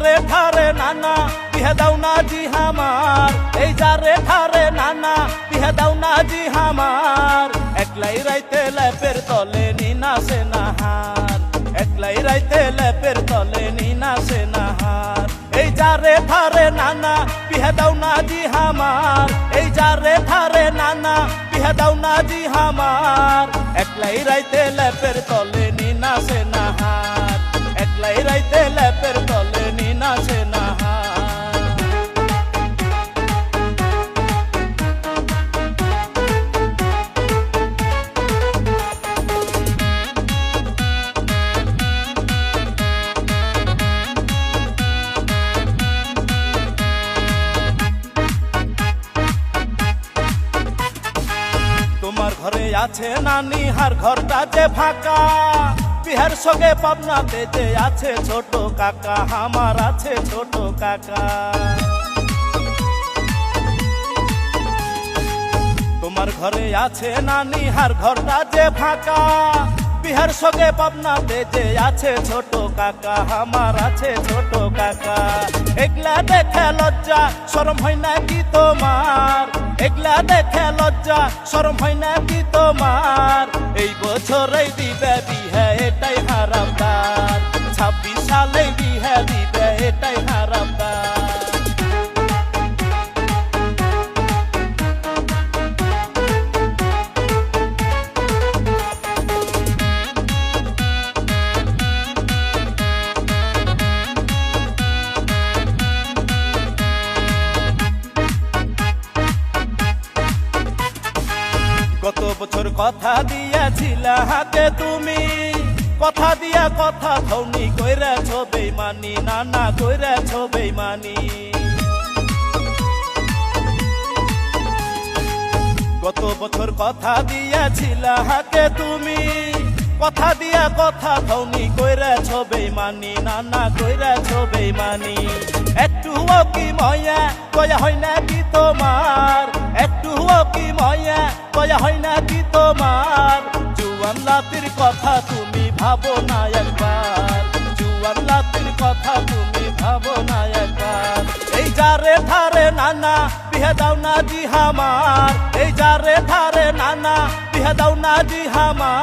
যারে ঠারে নানা, বিহে দাও না জি হামার। এই যারে ঠারে নানা, বিহে দাও না জি হামার। একলাই রাইতে ল্যাপের তলে নিনা সে নাহার। একলাই রাইতে ল্যাপের তলে নিনা সে নাহার। এই যারে ঠারে নানা, বিহে দাও না জি হামার। এই যারে ঠারে নানা, বিহে দাও না জি হামার। একলাই রাইতে ল্যাপের তলে ঘরে আছে নানি, হার ঘরটা যে ফাঁকা। বিহার সঙ্গে পাবনাতে যে আছে ছোট কাকা, আমার আছে ছোট কাকা। তোমার ঘরে আছে নানি, হার ঘরটা যে ফাঁকা। বিহার সঙ্গে পাবনাতে যে আছে ছোট কাকা, আমার আছে ছোট কাকা। এগলা দেখে লজ্জা, শরম হয় না কি তোমার? এগলা দেখে লজ্জা, শরম হয় না কি তোমার? এই বছরে দিবে বিহে এটাই হারামদার। ছাব্বিশ সালে বিহে কথা দিয়াছিলা হাতে তুমি। কথা দিয়া কথা ধৌনি কইরাছ বেমানি নানা কইরাছ বেমানি গত বছর কথা দিয়াছিলা হাতে তুমি। কথা দিয়া কথা ধৌনি কইরাছ বেমানি নানা কইরাছ বেমানি একটু কি ময়া কয়া হয় না কি তোমার? একটু কি ময়া কয়া হয় না তোমার? জুয়ান লাতির কথা তুমি ভাবো না একবার। জুয়ান লাতির কথা তুমি ভাবো না একবার। এই যারে ধারে নানা, বিহে দাও না জি হামার। এই যারে ধারে নানা, বিহে দাও না জি হামার।